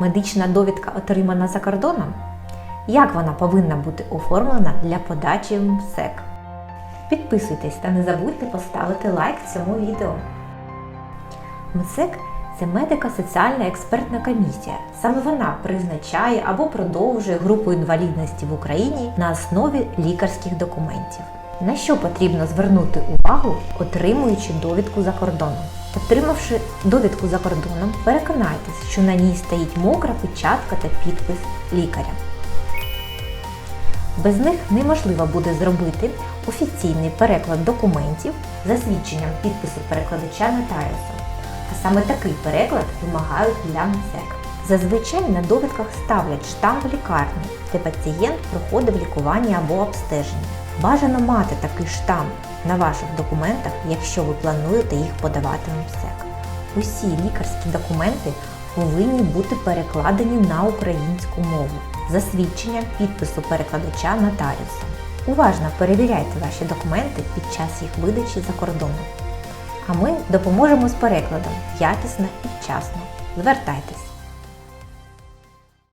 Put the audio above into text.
медична довідка отримана за кордоном? Як вона повинна бути оформлена для подачі МСЕК? Підписуйтесь та не забудьте поставити лайк цьому відео. МСЕК це медико-соціальна експертна комісія. Саме вона призначає або продовжує групу інвалідності в Україні на основі лікарських документів. На що потрібно звернути увагу, отримуючи довідку за кордоном? Отримавши довідку за кордоном, переконайтесь, що на ній стоїть мокра печатка та підпис лікаря. Без них неможливо буде зробити офіційний переклад документів за свідченням підпису перекладача нотаріуса. А саме такий переклад вимагають для МСЕК. Зазвичай на довідках ставлять штамп лікарні, де пацієнт проходив лікування або обстеження. Бажано мати такий штамп на ваших документах, якщо ви плануєте їх подавати в МСЕК. Усі лікарські документи повинні бути перекладені на українську мову за свідченням підпису перекладача нотаріуса. Уважно перевіряйте ваші документи під час їх видачі за кордоном. А ми допоможемо з перекладом якісно і вчасно. Звертайтесь!